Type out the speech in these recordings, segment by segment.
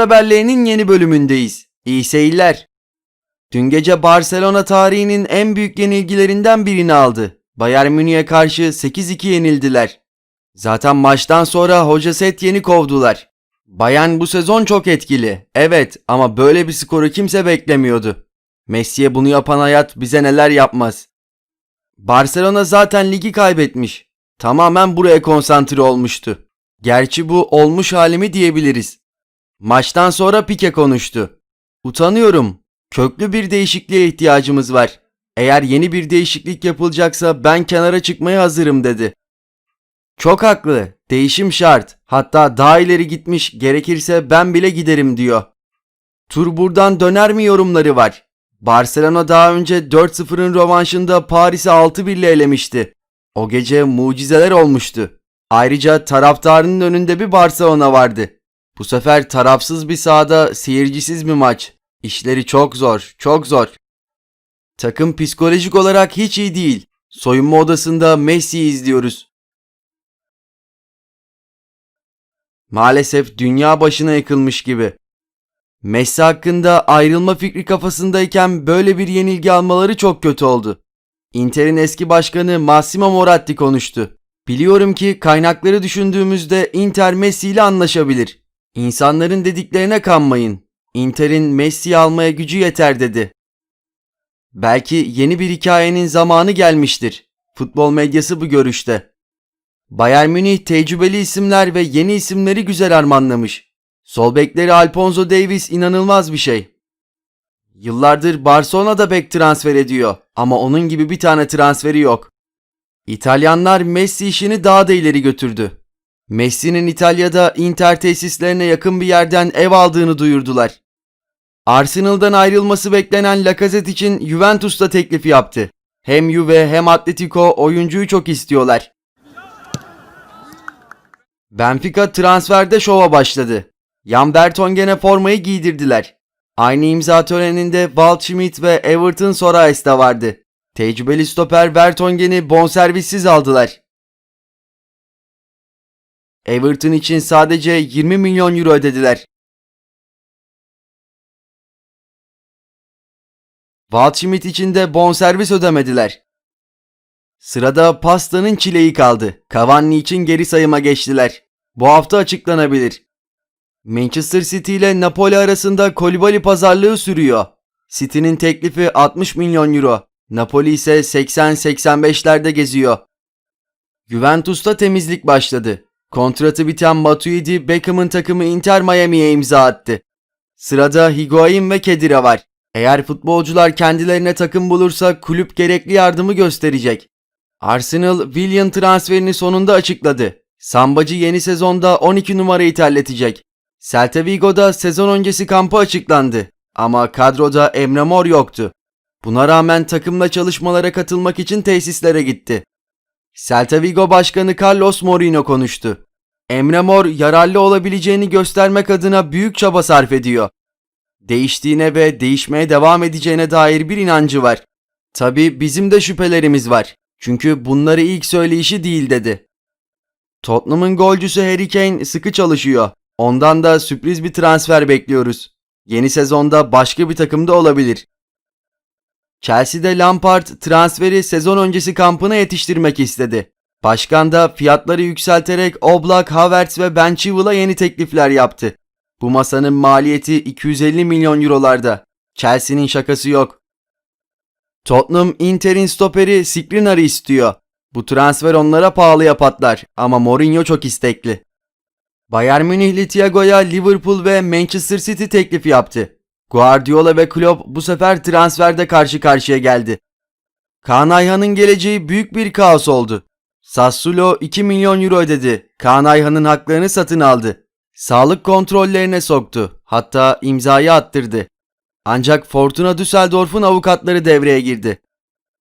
haberlerinin yeni bölümündeyiz. İyi seyirler. Dün gece Barcelona tarihinin en büyük yenilgilerinden birini aldı. Bayern Münih'e karşı 8-2 yenildiler. Zaten maçtan sonra hoca set yeni kovdular. Bayern bu sezon çok etkili. Evet ama böyle bir skoru kimse beklemiyordu. Messi'ye bunu yapan hayat bize neler yapmaz. Barcelona zaten ligi kaybetmiş. Tamamen buraya konsantre olmuştu. Gerçi bu olmuş halimi diyebiliriz. Maçtan sonra Pique konuştu. Utanıyorum. Köklü bir değişikliğe ihtiyacımız var. Eğer yeni bir değişiklik yapılacaksa ben kenara çıkmaya hazırım dedi. Çok haklı. Değişim şart. Hatta daha ileri gitmiş gerekirse ben bile giderim diyor. Tur buradan döner mi yorumları var. Barcelona daha önce 4-0'ın rövanşında Paris'i 6-1 ile elemişti. O gece mucizeler olmuştu. Ayrıca taraftarının önünde bir Barcelona vardı. Bu sefer tarafsız bir sahada seyircisiz bir maç. İşleri çok zor, çok zor. Takım psikolojik olarak hiç iyi değil. Soyunma odasında Messi'yi izliyoruz. Maalesef dünya başına yıkılmış gibi. Messi hakkında ayrılma fikri kafasındayken böyle bir yenilgi almaları çok kötü oldu. Inter'in eski başkanı Massimo Moratti konuştu. Biliyorum ki kaynakları düşündüğümüzde Inter Messi ile anlaşabilir. İnsanların dediklerine kanmayın. Inter'in Messi'yi almaya gücü yeter dedi. Belki yeni bir hikayenin zamanı gelmiştir. Futbol medyası bu görüşte. Bayern Münih tecrübeli isimler ve yeni isimleri güzel armanlamış. Sol bekleri Alfonso Davies inanılmaz bir şey. Yıllardır Barcelona da bek transfer ediyor ama onun gibi bir tane transferi yok. İtalyanlar Messi işini daha da ileri götürdü. Messi'nin İtalya'da Inter tesislerine yakın bir yerden ev aldığını duyurdular. Arsenal'dan ayrılması beklenen Lacazette için Juventus da teklifi yaptı. Hem Juve hem Atletico oyuncuyu çok istiyorlar. Benfica transferde şova başladı. Jan Vertonghen'e formayı giydirdiler. Aynı imza töreninde Waldschmidt ve Everton Soares de vardı. Tecrübeli stoper Vertonghen'i bonservissiz aldılar. Everton için sadece 20 milyon euro ödediler. Waldschmidt için de bonservis ödemediler. Sırada pastanın çileği kaldı. Cavani için geri sayıma geçtiler. Bu hafta açıklanabilir. Manchester City ile Napoli arasında Kolibali pazarlığı sürüyor. City'nin teklifi 60 milyon euro. Napoli ise 80-85'lerde geziyor. Juventus'ta temizlik başladı. Kontratı biten Matuidi Beckham'ın takımı Inter Miami'ye imza attı. Sırada Higuain ve Kedira var. Eğer futbolcular kendilerine takım bulursa kulüp gerekli yardımı gösterecek. Arsenal Willian transferini sonunda açıkladı. Sambacı yeni sezonda 12 numarayı terletecek. Celta Vigo'da sezon öncesi kampı açıklandı. Ama kadroda Emre Mor yoktu. Buna rağmen takımla çalışmalara katılmak için tesislere gitti. Celta Vigo Başkanı Carlos Mourinho konuştu. Emre Mor yararlı olabileceğini göstermek adına büyük çaba sarf ediyor. Değiştiğine ve değişmeye devam edeceğine dair bir inancı var. Tabi bizim de şüphelerimiz var. Çünkü bunları ilk söyleyişi değil dedi. Tottenham'ın golcüsü Harry Kane sıkı çalışıyor. Ondan da sürpriz bir transfer bekliyoruz. Yeni sezonda başka bir takımda olabilir. Chelsea'de Lampard transferi sezon öncesi kampına yetiştirmek istedi. Başkan da fiyatları yükselterek Oblak, Havertz ve Ben Chilwell'a yeni teklifler yaptı. Bu masanın maliyeti 250 milyon eurolarda. Chelsea'nin şakası yok. Tottenham Inter'in stoperi Skriniar'ı istiyor. Bu transfer onlara pahalıya patlar ama Mourinho çok istekli. Bayern Münihli Thiago'ya Liverpool ve Manchester City teklifi yaptı. Guardiola ve Klopp bu sefer transferde karşı karşıya geldi. Kaan Ayhan'ın geleceği büyük bir kaos oldu. Sassuolo 2 milyon euro ödedi. Kaan Ayhan'ın haklarını satın aldı. Sağlık kontrollerine soktu. Hatta imzayı attırdı. Ancak Fortuna Düsseldorf'un avukatları devreye girdi.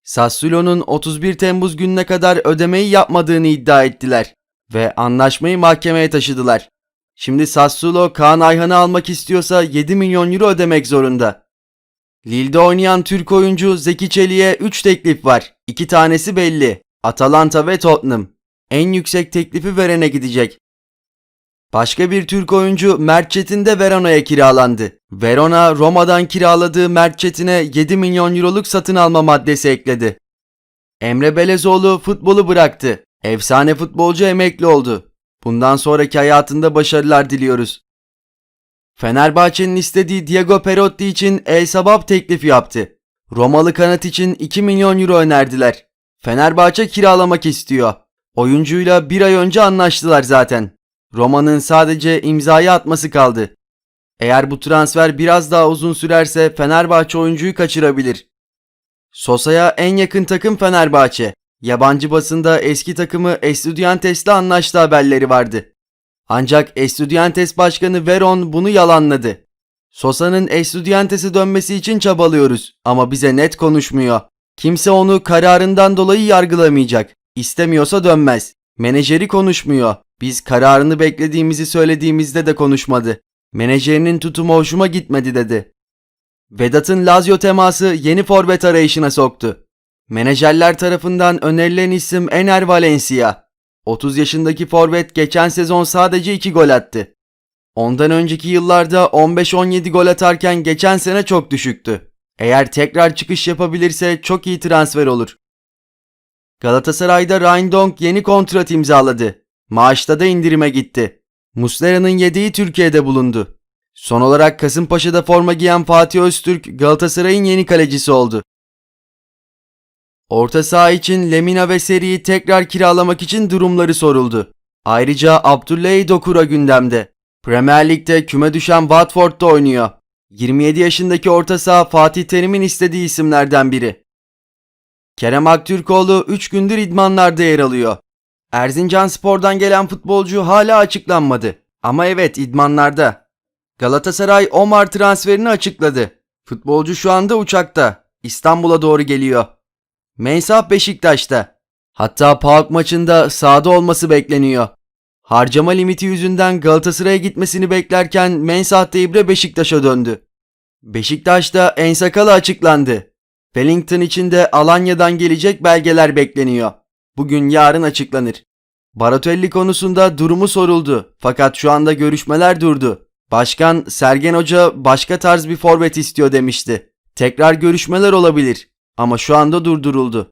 Sassuolo'nun 31 Temmuz gününe kadar ödemeyi yapmadığını iddia ettiler ve anlaşmayı mahkemeye taşıdılar. Şimdi Sassuolo Kaan Ayhan'ı almak istiyorsa 7 milyon euro ödemek zorunda. Lille'de oynayan Türk oyuncu Zeki Çelik'e 3 teklif var. 2 tanesi belli. Atalanta ve Tottenham. En yüksek teklifi verene gidecek. Başka bir Türk oyuncu Mert Çetin de Verona'ya kiralandı. Verona Roma'dan kiraladığı Mert Çetin'e 7 milyon euroluk satın alma maddesi ekledi. Emre Belezoğlu futbolu bıraktı. Efsane futbolcu emekli oldu. Bundan sonraki hayatında başarılar diliyoruz. Fenerbahçe'nin istediği Diego Perotti için El Sabab teklifi yaptı. Romalı kanat için 2 milyon euro önerdiler. Fenerbahçe kiralamak istiyor. Oyuncuyla bir ay önce anlaştılar zaten. Roma'nın sadece imzayı atması kaldı. Eğer bu transfer biraz daha uzun sürerse Fenerbahçe oyuncuyu kaçırabilir. Sosa'ya en yakın takım Fenerbahçe. Yabancı basında eski takımı Estudiantes'le anlaştı haberleri vardı. Ancak Estudiantes Başkanı Veron bunu yalanladı. Sosa'nın Estudiantes'e dönmesi için çabalıyoruz ama bize net konuşmuyor. Kimse onu kararından dolayı yargılamayacak. İstemiyorsa dönmez. Menajeri konuşmuyor. Biz kararını beklediğimizi söylediğimizde de konuşmadı. Menajerinin tutumu hoşuma gitmedi dedi. Vedat'ın Lazio teması yeni forvet arayışına soktu. Menajerler tarafından önerilen isim Ener Valencia. 30 yaşındaki forvet geçen sezon sadece 2 gol attı. Ondan önceki yıllarda 15-17 gol atarken geçen sene çok düşüktü. Eğer tekrar çıkış yapabilirse çok iyi transfer olur. Galatasaray'da Rindonk yeni kontrat imzaladı. Maaşta da indirime gitti. Muslera'nın yediği Türkiye'de bulundu. Son olarak Kasımpaşa'da forma giyen Fatih Öztürk Galatasaray'ın yeni kalecisi oldu. Orta saha için Lemina ve Seri'yi tekrar kiralamak için durumları soruldu. Ayrıca Abdullahi Dokura gündemde. Premier Lig'de küme düşen Watford'da oynuyor. 27 yaşındaki orta saha Fatih Terim'in istediği isimlerden biri. Kerem Aktürkoğlu 3 gündür idmanlarda yer alıyor. Erzincan Spor'dan gelen futbolcu hala açıklanmadı. Ama evet idmanlarda. Galatasaray Omar transferini açıkladı. Futbolcu şu anda uçakta. İstanbul'a doğru geliyor. Mensah Beşiktaş'ta. Hatta PAOK maçında sahada olması bekleniyor. Harcama limiti yüzünden Galatasaray'a gitmesini beklerken Mensah Deyibre Beşiktaş'a döndü. Beşiktaş'ta Ensakalı açıklandı. Wellington için de Alanya'dan gelecek belgeler bekleniyor. Bugün yarın açıklanır. Baratelli konusunda durumu soruldu fakat şu anda görüşmeler durdu. Başkan Sergen Hoca başka tarz bir forvet istiyor demişti. Tekrar görüşmeler olabilir ama şu anda durduruldu.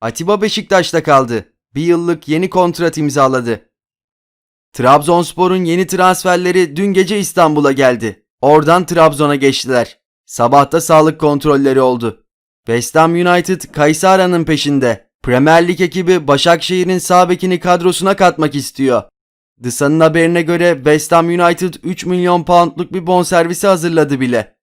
Atiba Beşiktaş'ta kaldı. Bir yıllık yeni kontrat imzaladı. Trabzonspor'un yeni transferleri dün gece İstanbul'a geldi. Oradan Trabzon'a geçtiler. Sabahta sağlık kontrolleri oldu. West Ham United Kaysara'nın peşinde. Premier Lig ekibi Başakşehir'in sağ bekini kadrosuna katmak istiyor. The Sun'ın haberine göre West Ham United 3 milyon poundluk bir bonservisi hazırladı bile.